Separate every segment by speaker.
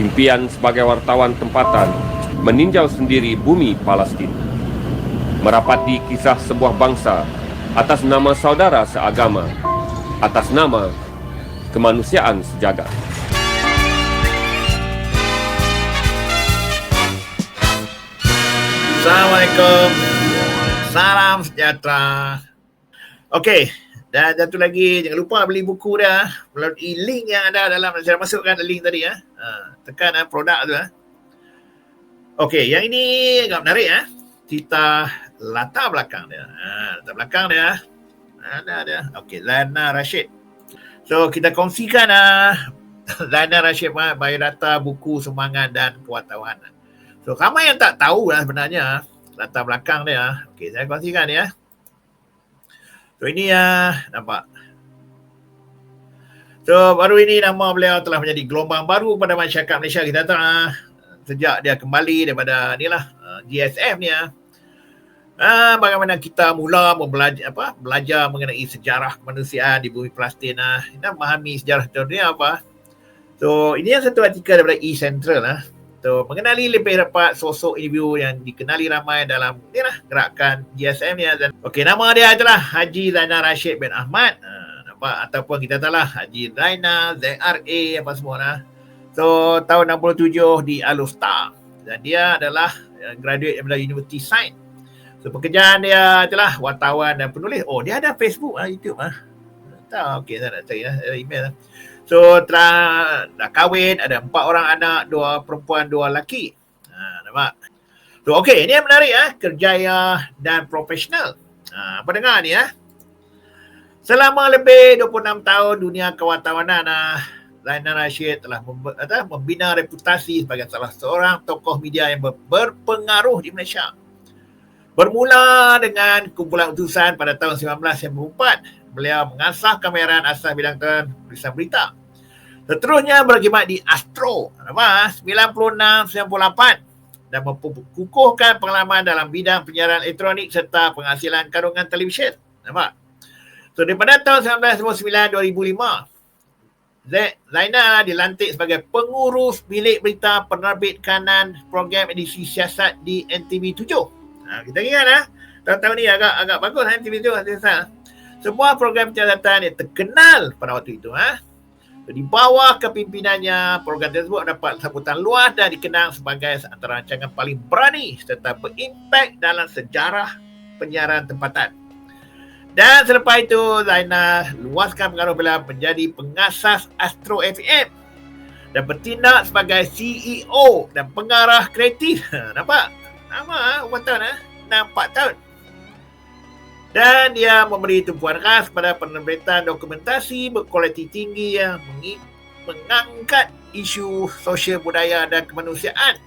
Speaker 1: Impian sebagai wartawan tempatan meninjau sendiri bumi Palestin. Merapati kisah sebuah bangsa atas nama saudara seagama, atas nama kemanusiaan sejagat.
Speaker 2: Assalamualaikum. Salam sejahtera. Okey, dan satu lagi jangan lupa beli buku dia melalui link yang ada dalam saya masukkan link tadi ya. Ha, tekan ha, produk tu ha. Okey, yang ini agak menarik ya. Cerita latar belakang dia. Ha, latar belakang dia. Ada ada. Okey, Lana Rashid. So kita kongsikan ah Lana Rashid biodata buku semangat dan kewatauan. So ramai yang tak tahu lah sebenarnya latar belakang dia. Okey, saya kongsikan ya. So ini ya nampak. So baru ini nama beliau telah menjadi gelombang baru pada masyarakat Malaysia kita tahu ah, sejak dia kembali daripada ni lah uh, GSF ni ah. Ah, bagaimana kita mula membelajar apa belajar mengenai sejarah kemanusiaan di bumi Palestin ah. Kita memahami sejarah dunia apa. So ini yang satu artikel daripada E Central lah. So, mengenali lebih rapat sosok individu yang dikenali ramai dalam ni lah, gerakan GSM ni. Dan, okay, nama dia adalah Haji Zainal Rashid bin Ahmad. Uh, nampak? Ataupun kita tahu lah Haji Zainal, ZRA apa semua lah. So, tahun 67 di Alustar. Dan dia adalah uh, graduate daripada University Science. So, pekerjaan dia adalah wartawan dan penulis. Oh, dia ada Facebook lah, YouTube lah. Tahu, okay, saya nak cari lah, email lah. So telah dah kahwin, ada empat orang anak, dua perempuan, dua lelaki. Ha, nampak? So okey, ini yang menarik eh, kerjaya dan profesional. Ha, apa dengar ni eh? Selama lebih 26 tahun dunia kewatawanan ah, Zainal Rashid telah membina reputasi sebagai salah seorang tokoh media yang berpengaruh di Malaysia. Bermula dengan kumpulan utusan pada tahun 1994, beliau mengasah kameran asas bidang tulisan berita. Seterusnya berkhidmat di Astro. Nampak? 96-98 dan memkukuhkan pengalaman dalam bidang penyiaran elektronik serta penghasilan kandungan televisyen. Nampak? So daripada tahun 1999-2005, Zainal dilantik sebagai pengurus bilik berita penerbit kanan program edisi siasat di NTV 7. Ha, kita ingat lah. Tahun-tahun ni agak agak bagus ha, NTV 7. Semua program siasatan yang terkenal pada waktu itu. Ha? Di bawah kepimpinannya, program tersebut dapat sambutan luas dan dikenal sebagai antara rancangan paling berani serta berimpak dalam sejarah penyiaran tempatan. Dan selepas itu, Zainal luaskan pengaruh beliau menjadi pengasas Astro FM dan bertindak sebagai CEO dan pengarah kreatif. Nampak? Nama umur tahun eh? 4 tahun. Dan dia memberi tumpuan khas pada penerbitan dokumentasi berkualiti tinggi yang mengangkat isu sosial budaya dan kemanusiaan.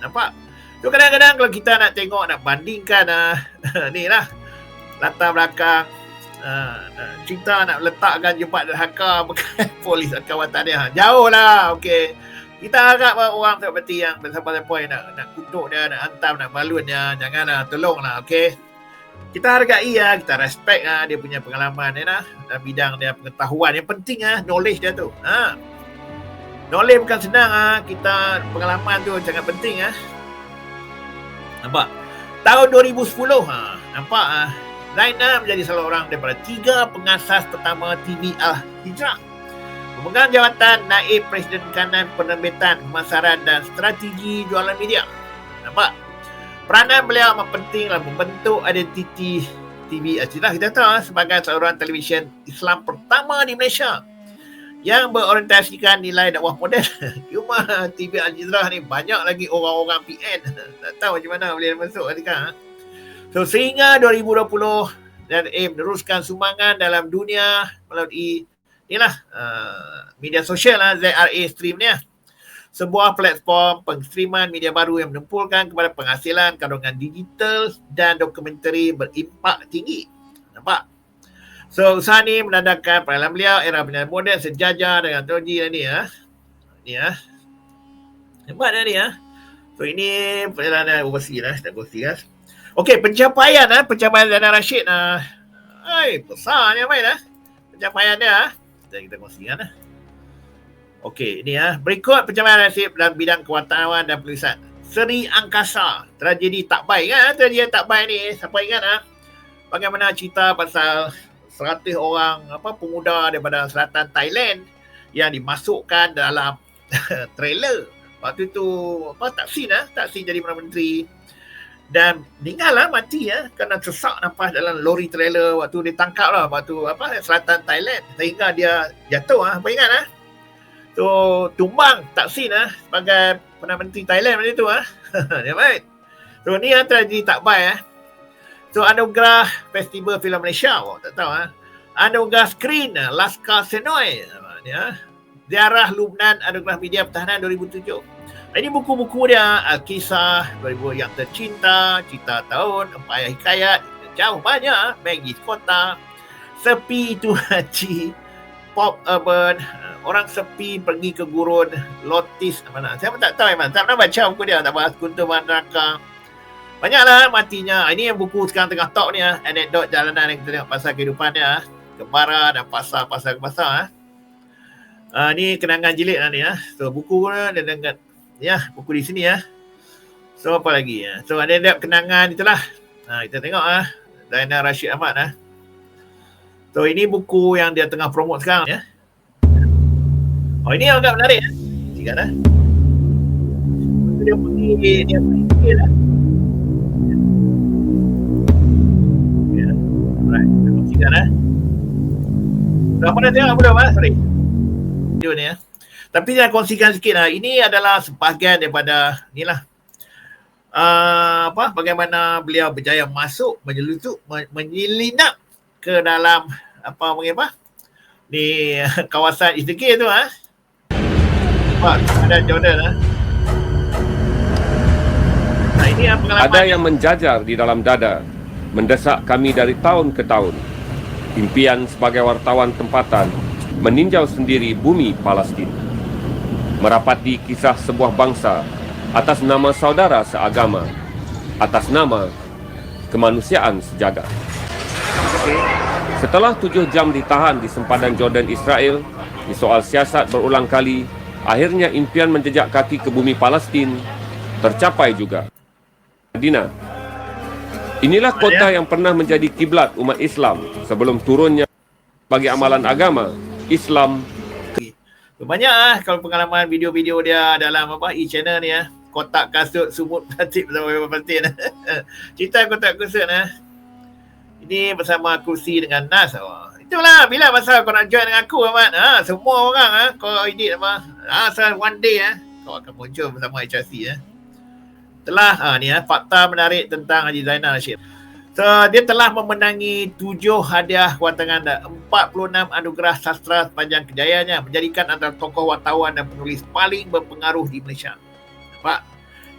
Speaker 2: Nampak? So kadang-kadang kalau kita nak tengok, nak bandingkan uh, ni lah latar belakang uh, cerita nak letakkan jempat derhaka bukan polis kawatan dia. Jauh lah, okey. Kita harap orang seperti yang bersama-sama yang nak, nak kutuk dia, nak hantam, nak balun dia. Janganlah, tolonglah, okey kita hargai ya, kita respect ah dia punya pengalaman ya nah, dalam bidang dia pengetahuan yang penting ah knowledge dia tu. Ha. Knowledge bukan senang ah kita pengalaman tu sangat penting ah. Nampak? Tahun 2010 ha, nampak ah Zainal menjadi salah orang daripada tiga pengasas pertama TV Al Hijrah. Memegang jawatan Naib Presiden Kanan Penerbitan Pemasaran dan Strategi Jualan Media. Nampak? Peranan beliau amat penting dalam membentuk identiti TV Al-Jizrah kita tahu ah, sebagai seorang televisyen Islam pertama di Malaysia yang berorientasikan nilai dakwah moden. Cuma TV Al-Jizrah ni banyak lagi orang-orang PN. tak tahu macam mana boleh masuk ketika. Ah. So sehingga 2020 dan aim meneruskan sumbangan dalam dunia melalui inilah uh, media sosial lah ZRA stream ni lah sebuah platform pengstriman media baru yang menempulkan kepada penghasilan kandungan digital dan dokumentari berimpak tinggi. Nampak? So, usaha ni menandakan pengalaman beliau era penyiaran moden sejajar dengan teknologi ni ya. Ni ya. Nampak dah ni ya. So, ini perjalanan overseas lah. Kita kongsikan. Okey, pencapaian lah. Pencapaian Zainal Rashid. Uh, ay, besar ni apa ya? Pencapaian dia. Kita, kita kongsikan lah. Okey, ini ya. Berikut pencapaian nasib dalam bidang kewartawanan dan penulisan. Seri Angkasa, tragedi tak baik kan? Tragedi tak baik ni, siapa ingat ah? Bagaimana cerita pasal 100 orang apa pemuda daripada selatan Thailand yang dimasukkan dalam trailer. Waktu tu apa taksin ah, taksin jadi Perdana Menteri dan meninggal lah mati ya kerana sesak nafas dalam lori trailer waktu ditangkap lah waktu apa selatan Thailand sehingga dia jatuh ah apa ingat ah tu tumbang taksin ah sebagai Perdana Menteri Thailand macam tu ah. Ya baik. Tu ni ah tragedi tak baik ah. Tu anugerah Festival Filem Malaysia oh, tak tahu ah. Anugerah skrin ah, Laskar Senoi ya Ziarah Lubnan Anugerah Media Pertahanan 2007 ini buku-buku dia Kisah 2000 yang tercinta Cita tahun Empat ayah hikayat Jauh banyak Maggie Kota Sepi itu haji Pop urban Orang sepi pergi ke gurun Lotis mana? Saya tak tahu Iman Tak pernah baca buku dia Tak bahas Kunta Mandraka Banyaklah matinya Ini yang buku sekarang tengah top ni Anekdot jalanan yang kita tengok pasal kehidupan dia Kebara dan pasar-pasar ke pasar Uh, ni kenangan jilid lah ni ya. So buku dia dengan ya buku di sini ya. So apa lagi ya? So ada ada kenangan itulah. Ha kita tengok ah Zainal Rashid Ahmad ah. So ini buku yang dia tengah promote sekarang ya. Oh ini agak menarik ya. Tiga dah. Dia pergi dia pergi lah. Alright, tiga dah. Dah tengok belum ah? Sorry video ni ya. Tapi saya kongsikan sikit lah. Ini adalah sebahagian daripada ni lah. Uh, apa bagaimana beliau berjaya masuk menyelusup menyelinap ke dalam apa mungkin apa ni kawasan Eastgate tu ah ha? ada Jordan ah nah, ini yang pengalaman
Speaker 1: ada yang menjajar di dalam dada mendesak kami dari tahun ke tahun impian sebagai wartawan tempatan meninjau sendiri bumi Palestin. Merapati kisah sebuah bangsa atas nama saudara seagama, atas nama kemanusiaan sejagat. Setelah tujuh jam ditahan di sempadan Jordan Israel, di soal siasat berulang kali, akhirnya impian menjejak kaki ke bumi Palestin tercapai juga. Madinah. Inilah kota yang pernah menjadi kiblat umat Islam sebelum turunnya bagi amalan agama Islam.
Speaker 2: Banyak ah kalau pengalaman video-video dia dalam apa e-channel ni ah. Kotak kasut sumut plastik beberapa plastik. Cerita kotak kasut ah. Ini bersama kursi dengan Nas. Oh. Itulah bila masa kau nak join dengan aku Ahmad. Ha, semua orang ah kau edit apa. Ha, one day ah kau akan muncul bersama HRC ah. Telah ah ni ah fakta menarik tentang Haji Zainal Rashid. So, dia telah memenangi tujuh hadiah kewantangan dan 46 anugerah sastra sepanjang kejayaannya menjadikan antara tokoh wartawan dan penulis paling berpengaruh di Malaysia. Nampak?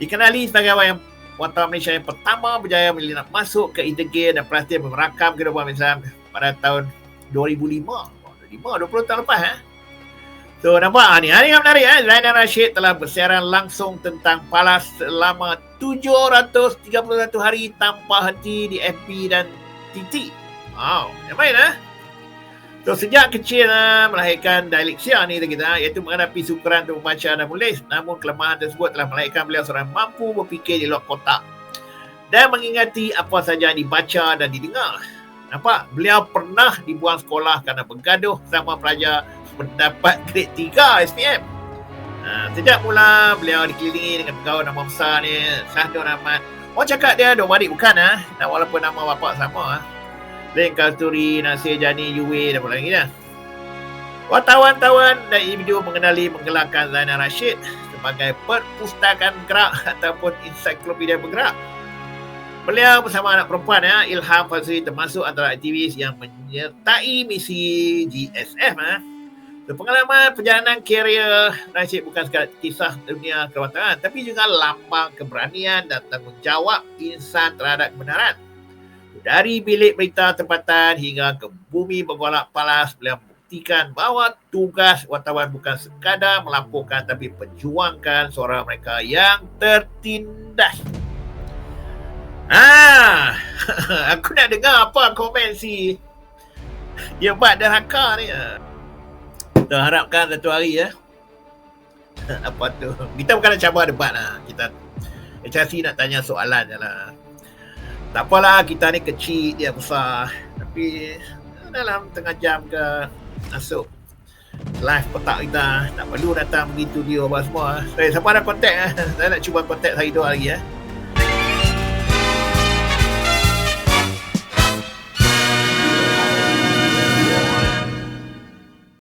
Speaker 2: Dikenali sebagai yang wartawan Malaysia yang pertama berjaya melinap masuk ke Intergate dan perhatian merakam kehidupan Islam pada tahun 2005. 2005, 20 tahun lepas. Eh? So nampak ah, ni hari yang menarik eh Zainal Rashid telah bersiaran langsung tentang Palas selama 731 hari tanpa henti di FB dan TT. Wow, yang baik eh. So sejak kecil uh, melahirkan dialeksia ni kita iaitu menghadapi sukaran untuk membaca dan menulis namun kelemahan tersebut telah melahirkan beliau seorang mampu berfikir di luar kotak dan mengingati apa saja yang dibaca dan didengar. Nampak? Beliau pernah dibuang sekolah kerana bergaduh sama pelajar mendapat grade 3 SPM. Ha, sejak mula beliau dikelilingi dengan pegawai nama besar ni, Sahdun Ahmad. Orang cakap dia dua adik bukan ah, ha? walaupun nama bapa sama ah. Ha? Len Kasturi, Nasir Jani, Yue dan apa lagi dah. Wartawan-tawan dan individu mengenali menggelarkan Zainal Rashid sebagai perpustakaan gerak ataupun ensiklopedia bergerak. Beliau bersama anak perempuan ya, Ilham Fazri termasuk antara aktivis yang menyertai misi GSF? So, pengalaman perjalanan karier Rashid bukan sekadar kisah dunia kewartawanan tapi juga lambang keberanian dan tanggungjawab insan terhadap kebenaran. Dari bilik berita tempatan hingga ke bumi bergolak palas, beliau membuktikan bahawa tugas wartawan bukan sekadar melaporkan tapi perjuangkan suara mereka yang tertindas. Ah, aku nak dengar apa komen si buat derhaka ni. Kita harapkan satu hari ya apa tu. Kita bukan nak cabar debat lah. Kita HRC nak tanya soalan je lah. Tak apalah kita ni kecil dia besar. Tapi dalam tengah jam ke masuk live petak kita tak perlu datang pergi studio apa semua. Saya siapa ada kontak eh? Saya nak cuba kontak saya dua lagi eh.